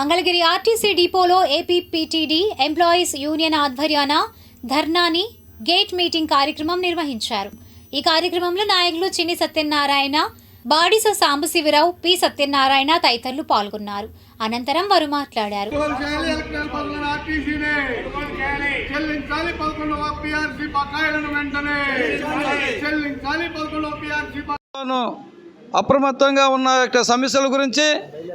Mangalagiri RTC డిపోలో APPTD employees union ఆధ్వర్యాన ధర్నాని గేట్ మీటింగ్ కార్యక్రమం నిర్వహించారు. ఈ కార్యక్రమంలో నాయకులు చిన్ని సత్యనారాయణ బాడిస సాంబశివరావు పి సత్యనారాయణ తదితరులు పాల్గొన్నారు. అనంతరం వారు మాట్లాడారు. అప్రమత్తంగా ఉన్న యొక్క సమస్యల గురించి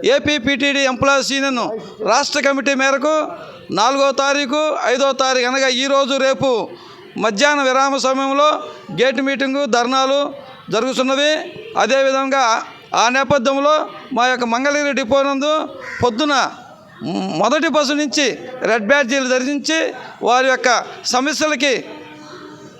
ఏపీపీటీడీ ఎంప్లాయీస్ యూనియన్ రాష్ట్ర కమిటీ మేరకు నాలుగో తారీఖు ఐదో తారీఖు అనగా ఈరోజు రేపు మధ్యాహ్న విరామ సమయంలో గేట్ మీటింగు ధర్నాలు జరుగుతున్నవి. అదేవిధంగా ఆ నేపథ్యంలో మా యొక్క మంగళగిరి డిపో నందు పొద్దున మొదటి బస్సు నుంచి రెడ్ బ్యాడ్జీలు ధరించి వారి యొక్క సమస్యలకి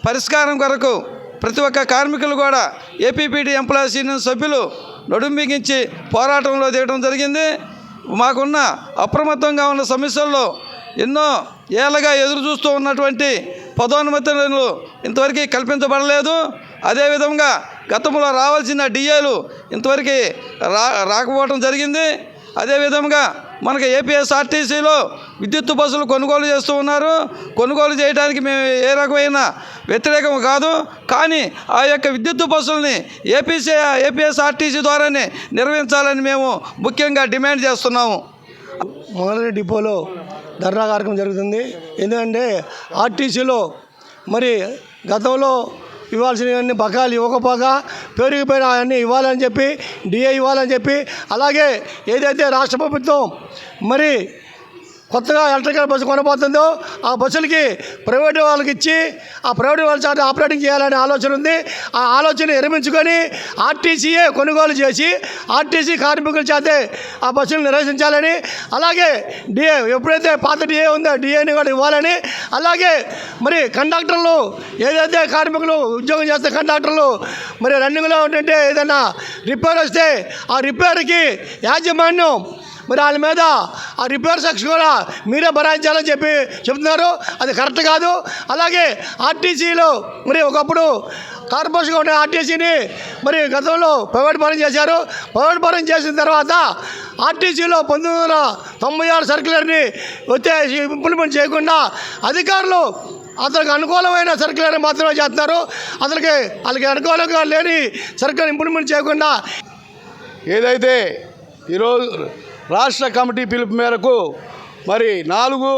పరిష్కారం కొరకు ప్రతి ఒక్క కార్మికులు కూడా ఏపీపీటీ ఎంప్లాయీస్ యూనియన్ సభ్యులు నడుంబిగించి పోరాటంలో దిగడం జరిగింది. మాకున్న అప్రమత్తంగా ఉన్న సమస్యల్లో ఎన్నో ఏళ్ళగా ఎదురు చూస్తూ ఉన్నటువంటి పదోన్నతులు ఇంతవరకు కల్పించబడలేదు. అదేవిధంగా గతంలో రావాల్సిన డిఏలు ఇంతవరకు రా రాకపోవడం జరిగింది. అదేవిధంగా మనకి ఏపీఎస్ఆర్టీసీలో విద్యుత్ బస్సులు కొనుగోలు చేస్తూ ఉన్నారు. కొనుగోలు చేయడానికి మేము ఏ రకమైన వ్యతిరేకం కాదు. కానీ ఆ యొక్క విద్యుత్ బస్సుల్ని ఏపీసీ ఏపీఎస్ఆర్టీసీ ద్వారానే నిర్వహించాలని మేము ముఖ్యంగా డిమాండ్ చేస్తున్నాము. మొదటి డిపోలో ధర్నా కార్యక్రమం జరుగుతుంది. ఎందుకంటే ఆర్టీసీలో మరి గతంలో ఇవ్వాల్సినవన్నీ బకాలు ఇవ్వకపోగా పెరిగిపోయిన అవన్నీ ఇవ్వాలని చెప్పి డిఏ ఇవ్వాలని చెప్పి అలాగే ఏదైతే రాష్ట్ర ప్రభుత్వం మరి కొత్తగా ఎలక్ట్రికల్ బస్సు కొనబోతుందో ఆ బస్సులకి ప్రైవేట్ వాళ్ళకి ఇచ్చి ఆ ప్రైవేట్ వాళ్ళ చేత ఆపరేటింగ్ చేయాలనే ఆలోచన ఉంది. ఆ ఆలోచన విరమించుకొని ఆర్టీసీయే కొనుగోలు చేసి ఆర్టీసీ కార్మికుల చేతే ఆ బస్సులు నిర్వహించాలని అలాగే డిఏ ఎప్పుడైతే పాత డిఏ ఉందో డిఏని కూడా ఇవ్వాలని అలాగే మరి కండక్టర్లు ఏదైతే కార్మికులు ఉద్యోగం చేస్తే కండక్టర్లు మరి రన్నింగ్లో ఉంటుంటే ఏదైనా రిపేర్ వస్తే ఆ రిపేర్కి యాజమాన్యం మరి వాళ్ళ మీద ఆ రిపేర్ సెక్షన్ కూడా మీరే భరాయించాలని చెప్పి చెప్తున్నారు. అది కరెక్ట్ కాదు. అలాగే ఆర్టీసీలో మరి ఒకప్పుడు కార్పొరేషన్గా ఉండే ఆర్టీసీని మరి గతంలో ప్రైవేట్ పరం చేశారు. ప్రైవేట్ పరం చేసిన తర్వాత ఆర్టీసీలో పంతొమ్మిది వందల తొంభై ఆరు సర్క్యులర్ని వచ్చే ఇంప్లిమెంట్ చేయకుండా అధికారులు అతనికి అనుకూలమైన సర్క్యులర్ మాత్రమే చేస్తున్నారు. అతనికి వాళ్ళకి అనుకూలంగా లేని సర్క్యులర్ ఇంప్లిమెంట్ చేయకుండా ఏదైతే ఈరోజు రాష్ట్ర కమిటీ పిలుపు మేరకు మరి నాలుగు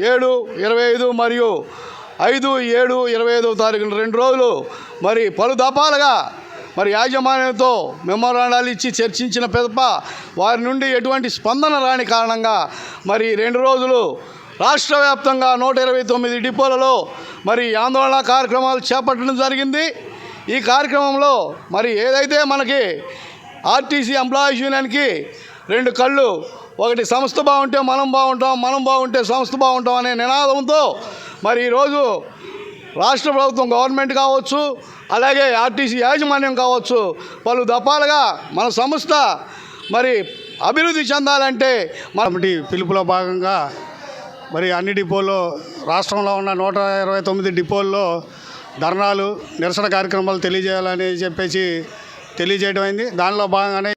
ఏడు ఇరవై ఐదు మరియు ఐదు ఏడు ఇరవై ఐదో తారీఖున రెండు రోజులు మరి పలు దఫాలుగా మరి యాజమాన్యంతో మెమోరాండాలు ఇచ్చి చర్చించిన పెదప వారి నుండి ఎటువంటి స్పందన రాని కారణంగా మరి రెండు రోజులు రాష్ట్ర వ్యాప్తంగా నూట ఇరవై తొమ్మిది డిపోలలో మరి ఆందోళన కార్యక్రమాలు చేపట్టడం జరిగింది. ఈ కార్యక్రమంలో మరి ఏదైతే మనకి ఆర్టీసీ ఎంప్లాయీస్ యూనియన్కి రెండు కళ్ళు. ఒకటి సంస్థ బాగుంటే మనం బాగుంటాం మనం బాగుంటే సంస్థ బాగుంటాం అనే నినాదంతో మరి ఈరోజు రాష్ట్ర ప్రభుత్వం గవర్నమెంట్ కావచ్చు అలాగే ఆర్టీసీ యాజమాన్యం కావచ్చు పలు దఫాలుగా మన సంస్థ మరి అభివృద్ధి చెందాలంటే మన పిలుపులో భాగంగా మరి అన్ని డిపోల్లో రాష్ట్రంలో ఉన్న నూట ఇరవై తొమ్మిది డిపోల్లో ధర్నాలు నిరసన కార్యక్రమాలు తెలియజేయాలని చెప్పేసి తెలియజేయడం అయింది. దానిలో భాగంగానే